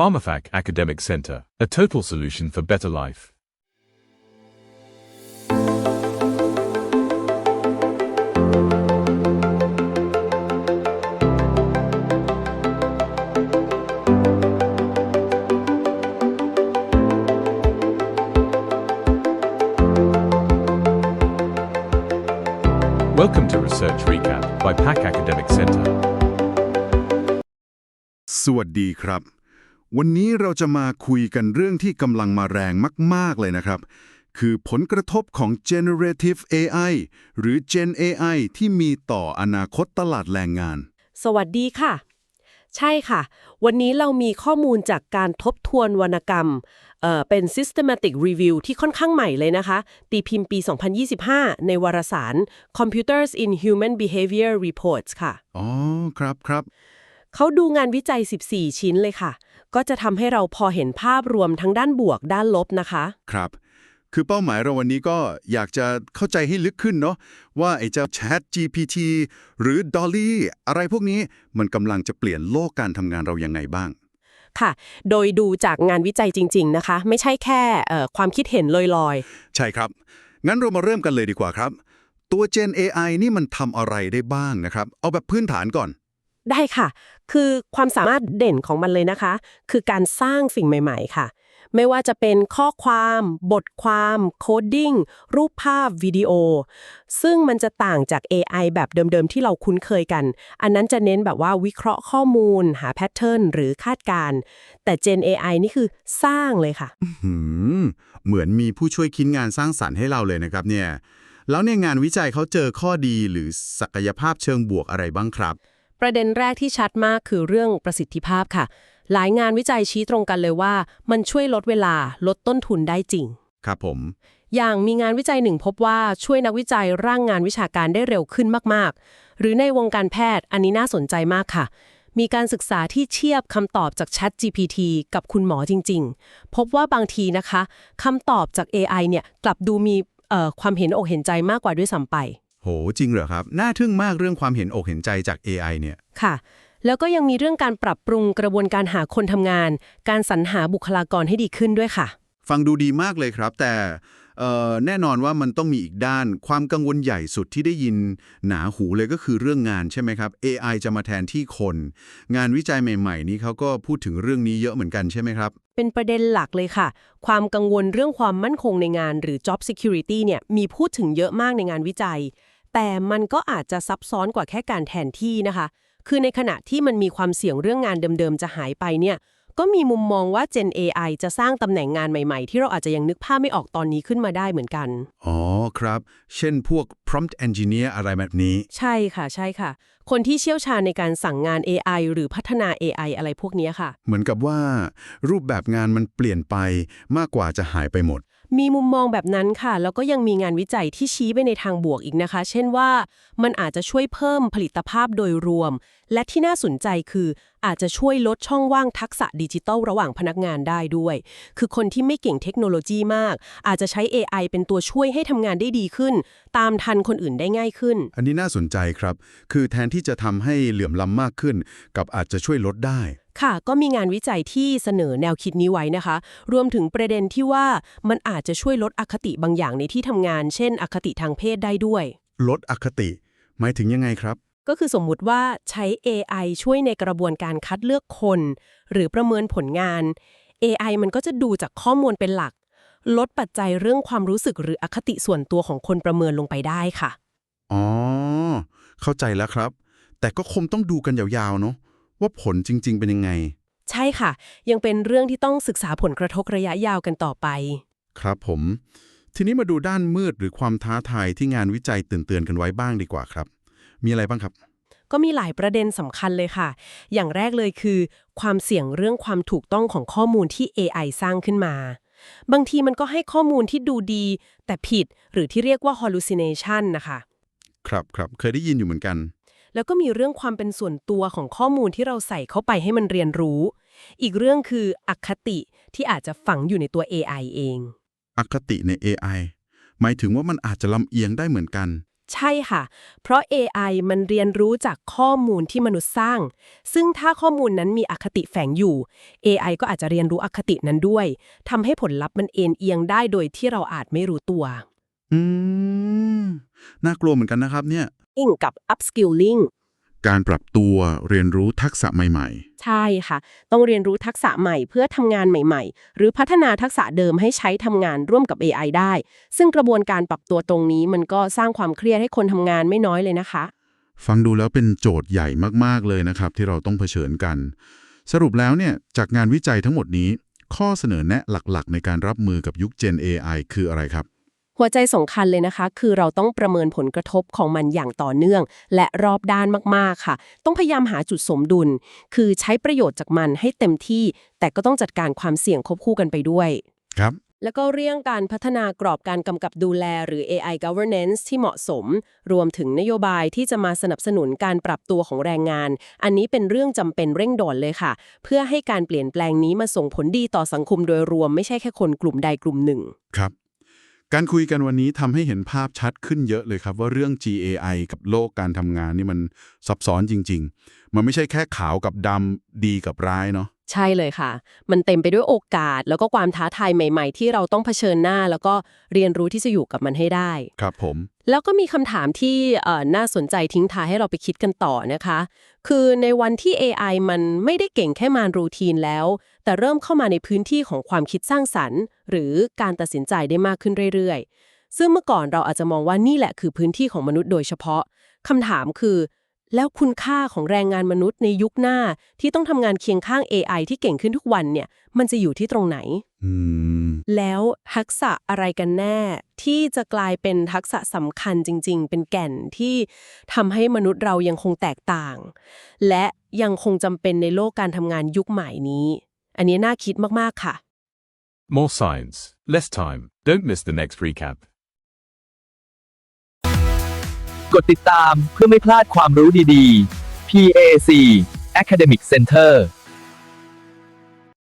PharmaFac Academic Center, a total solution for better life. Welcome to Research Recap by PAC Academic Center. สวัสดีครับ วันนี้เราจะมาคุยกันเรื่องที่กำลังมาแรงมาก ๆ เลยนะครับ คือผลกระทบของ generative AI หรือ Gen AI ที่มีต่ออนาคตตลาดแรงงาน สวัสดีค่ะ ใช่ค่ะ วันนี้เรามีข้อมูลจากการทบทวนวรรณกรรมเอ่อเป็น systematic review ที่ค่อนข้างใหม่เลยนะคะ ตีพิมพ์ปี 2025 ในวารสาร Computers in Human Behavior Reports ค่ะ อ๋อ ครับครับ เขาดูงานวิจัย 14 ชิ้นเลยค่ะ ก็จะทำให้เราพอเห็นภาพรวมทั้งด้านบวกด้านลบนะคะ ครับ คือเป้าหมายเราวันนี้ก็อยากจะเข้าใจให้ลึกขึ้นเนาะว่าไอ้เจ้า Chat GPT หรือ Dolly อะไรพวกนี้มันกำลังจะเปลี่ยนโลกการทำงานเรายังไงบ้างค่ะ โดยดูจากงานวิจัยจริง ๆ นะคะ ไม่ใช่แค่เอ่อความคิดเห็นลอยใช่ครับ งั้นเรามาเริ่มกันเลยดีกว่าครับ ตัว Gen AI นี่มันทำอะไรได้บ้างนะครับ เอาแบบพื้นฐานก่อนๆ ได้ค่ะ คือความสามารถเด่นของมันเลยนะคะ คือการสร้างสิ่งใหม่ ๆ ค่ะ ไม่ว่าจะเป็นข้อความ บทความ โคดดิ้ง รูปภาพ วิดีโอ ซึ่งมันจะต่างจาก AI แบบเดิมๆ ที่เราคุ้นเคยกัน อันนั้นจะเน้นแบบว่าวิเคราะห์ข้อมูล หาแพทเทิร์นหรือคาดการณ์แต่ Gen AI นี่คือสร้างเลยค่ะ เหมือนมีผู้ช่วยคิดงานสร้างสรรค์ให้เราเลยนะครับเนี่ย แล้วในงานวิจัยเขาเจอข้อดีหรือศักยภาพเชิงบวกอะไรบ้างครับ ประเด็นแรกที่ชัดมากคือเรื่องประสิทธิภาพค่ะ หลายงานวิจัยชี้ตรงกันเลยว่า มันช่วยลดเวลาลดต้นทุนได้จริง ครับผม อย่างมีงานวิจัยหนึ่งพบว่าช่วยนักวิจัยร่างงานวิชาการได้เร็วขึ้นมากๆ หรือในวงการแพทย์อันนี้น่าสนใจมากค่ะ มีการศึกษาที่เทียบคำตอบจาก Chat GPT กับคุณหมอจริง ๆ พบว่าบางทีนะคะคำตอบจาก AI เนี่ยกลับดูมีเอ่อความเห็นอกเห็นใจมากกว่าด้วยซ้ำไป โห จริงเหรอครับ น่าทึ่งมากเรื่องความเห็นอกเห็นใจจาก AI เนี่ย ค่ะ แล้วก็ยังมีเรื่องการปรับปรุงกระบวนการหาคนทำงาน การสรรหาบุคลากรให้ดีขึ้นด้วยค่ะ ฟังดูดีมากเลยครับ แต่เอ่อแน่นอนว่ามันต้องมีอีกด้าน ความกังวลใหญ่สุดที่ได้ยินหนาหูเลยก็คือเรื่องงานใช่ไหมครับ AI จะมาแทนที่คน งานวิจัยใหม่ ๆ นี้เขาก็พูดถึงเรื่องนี้เยอะเหมือนกันใช่ไหมครับ เป็นประเด็นหลักเลยค่ะ ความกังวลเรื่องความมั่นคงในงานหรือ job security เนี่ยมีพูดถึงเยอะมากในงานวิจัย แต่มันก็อาจจะซับซ้อนกว่าแค่การแทนที่นะคะ คือในขณะที่มันมีความเสี่ยงเรื่องงานเดิมๆ จะหายไปเนี่ย ก็มีมุมมองว่า Gen AI จะสร้างตำแหน่งงานใหม่ๆ ที่เราอาจจะยังนึกภาพไม่ออกตอนนี้ขึ้นมาได้เหมือนกัน อ๋อครับ เช่นพวก prompt engineer อะไรแบบนี้ ใช่ค่ะ ใช่ค่ะ คนที่เชี่ยวชาญในการสั่งงาน AI หรือพัฒนา AI อะไรพวกเนี้ยค่ะ เหมือนกับว่า รูปแบบงานมันเปลี่ยนไปมากกว่าจะหายไปหมด มีมุมมองแบบนั้นค่ะ แล้วก็ยังมีงานวิจัยที่ชี้ไปในทางบวกอีกนะคะ เช่นว่ามันอาจจะช่วยเพิ่มผลิตภาพโดยรวม และที่น่าสนใจคือ อาจจะช่วยลดช่องว่างทักษะดิจิทัลระหว่างพนักงานได้ด้วย คือคนที่ไม่เก่งเทคโนโลยีมาก อาจจะใช้ AI เป็นตัวช่วยให้ทำงานได้ดีขึ้น ตามทันคนอื่นได้ง่ายขึ้น อันนี้น่าสนใจครับ คือแทนที่จะทำให้เหลื่อมล้ำมากขึ้น กับอาจจะช่วยลดได้ ค่ะก็มีงานวิจัยที่เสนอแนวคิดนี้ไว้นะคะ รวมถึงประเด็นที่ว่ามันอาจจะช่วยลดอคติบางอย่างในที่ทำงาน เช่น อคติทางเพศได้ด้วย ลดอคติ หมายถึงยังไงครับ ก็คือสมมุติว่าใช้ AI ช่วยในกระบวนการคัดเลือกคน หรือประเมินผลงาน AI มันก็จะดูจากข้อมูลเป็นหลัก ลดปัจจัยเรื่องความรู้สึกหรืออคติส่วนตัวของคนประเมินลงไปได้ค่ะอ๋อเข้าใจแล้วครับ แต่ก็คงต้องดูกันยาวๆเนาะ ว่าผลจริง ๆ เป็นยังไง ใช่ค่ะ ยังเป็นเรื่องที่ต้องศึกษาผลกระทบระยะยาวกันต่อไป ครับผม ทีนี้มาดูด้านมืดหรือความท้าทายที่งานวิจัยเตือนๆกันไว้บ้างดีกว่าครับ มีอะไรบ้างครับ ก็มีหลายประเด็นสำคัญเลยค่ะ อย่างแรกเลยคือ ความเสี่ยงเรื่องความถูกต้องของข้อมูลที่ AI สร้างขึ้นมาบางทีมันก็ให้ข้อมูลที่ดูดี แต่ผิดหรือที่เรียกว่า hallucination นะคะ ครับครับเคยได้ยินอยู่เหมือนกัน แล้วก็มีเรื่องความเป็นส่วนตัวของข้อมูลที่เราใส่เข้าไปให้มันเรียนรู้ อีกเรื่องคืออคติที่อาจจะฝังอยู่ในตัว AI เอง อคติใน AI หมายถึงว่ามันอาจจะลำเอียงได้เหมือนกัน ใช่ค่ะ เพราะ AI มันเรียนรู้จากข้อมูลที่มนุษย์สร้าง ซึ่งถ้าข้อมูลนั้นมีอคติแฝงอยู่ AI ก็อาจจะเรียนรู้อคตินั้นด้วยทำให้ผลลัพธ์มันเอ็นเอียงได้โดยที่เราอาจไม่รู้ตัว อืม น่ากลัวเหมือนกันนะครับเนี่ย อิงกับ upskilling การปรับตัวเรียนรู้ทักษะใหม่ใช่ค่ะ ต้องเรียนรู้ทักษะใหม่เพื่อทำงานใหม่ ๆ หรือพัฒนาทักษะเดิมให้ใช้ทำงานร่วมกับ AI ได้ ซึ่งกระบวนการปรับตัวตรงนี้มันก็สร้างความเครียดให้คนทำงานไม่น้อยเลยนะคะๆฟังดูแล้วเป็นโจทย์ใหญ่มากๆเลยนะครับ ที่เราต้องเผชิญกัน สรุปแล้วเนี่ยจากงานวิจัยทั้งหมดนี้ ข้อเสนอแนะหลักๆ ในการรับมือกับยุค Gen AI คืออะไรครับ หัวใจสำคัญเลยนะคะ คือเราต้องประเมินผลกระทบของมันอย่างต่อเนื่อง และรอบด้านมากๆค่ะ ต้องพยายามหาจุดสมดุล คือใช้ประโยชน์จากมันให้เต็มที่ แต่ก็ต้องจัดการความเสี่ยงควบคู่กันไปด้วย ครับแล้วก็เรื่องการพัฒนากรอบการกำกับดูแลหรือ AI governance ที่เหมาะสม รวมถึงนโยบายที่จะมาสนับสนุนการปรับตัวของแรงงาน อันนี้เป็นเรื่องจำเป็นเร่งด่วนเลยค่ะ เพื่อให้การเปลี่ยนแปลงนี้มาส่งผลดีต่อสังคมโดยรวมไม่ใช่แค่คนกลุ่มใดกลุ่มหนึ่ง ครับ การคุยกันวันนี้ทำให้เห็นภาพชัดขึ้นเยอะเลยครับ ว่าเรื่อง GAI กับโลกการทำงานนี่มันซับซ้อนจริง ๆ มันไม่ใช่แค่ขาวกับดำดีกับร้ายเนาะ ใช่เลยค่ะ มันเต็มไปด้วยโอกาส แล้วก็ความท้าทายใหม่ ๆ ที่เราต้องเผชิญหน้า แล้วก็เรียนรู้ที่จะอยู่กับมันให้ได้ ครับผม แล้วก็มีคำถามที่เอ่อน่าสนใจทิ้งท้ายให้เราไปคิดกันต่อนะคะ คือในวันที่ AI มันไม่ได้เก่งแค่มานรูทีนแล้ว แต่เริ่มเข้ามาในพื้นที่ของความคิดสร้างสรรค์ หรือการตัดสินใจได้มากขึ้นเรื่อยๆ ซึ่งเมื่อก่อนเราอาจจะมองว่านี่แหละคือพื้นที่ของมนุษย์โดยเฉพาะคำถามคือ แล้วคุณค่าของแรงงานมนุษย์ในยุคหน้าที่ต้องทำงานเคียงข้าง AI ที่เก่งขึ้นทุกวันเนี่ย มันจะอยู่ที่ตรงไหนอืมแล้วทักษะอะไรกันแน่ ที่จะกลายเป็นทักษะสำคัญจริง ๆ เป็นแก่นที่ทำให้มนุษย์เรายังคงแตกต่าง และยังคงจำเป็นในโลกการทำงานยุคใหม่นี้ อันนี้น่าคิดมาก ๆ ค่ะ More science, less time. Don't miss the next recap. กดติดตามเพื่อไม่พลาดความรู้ดีๆ PAC Academic Center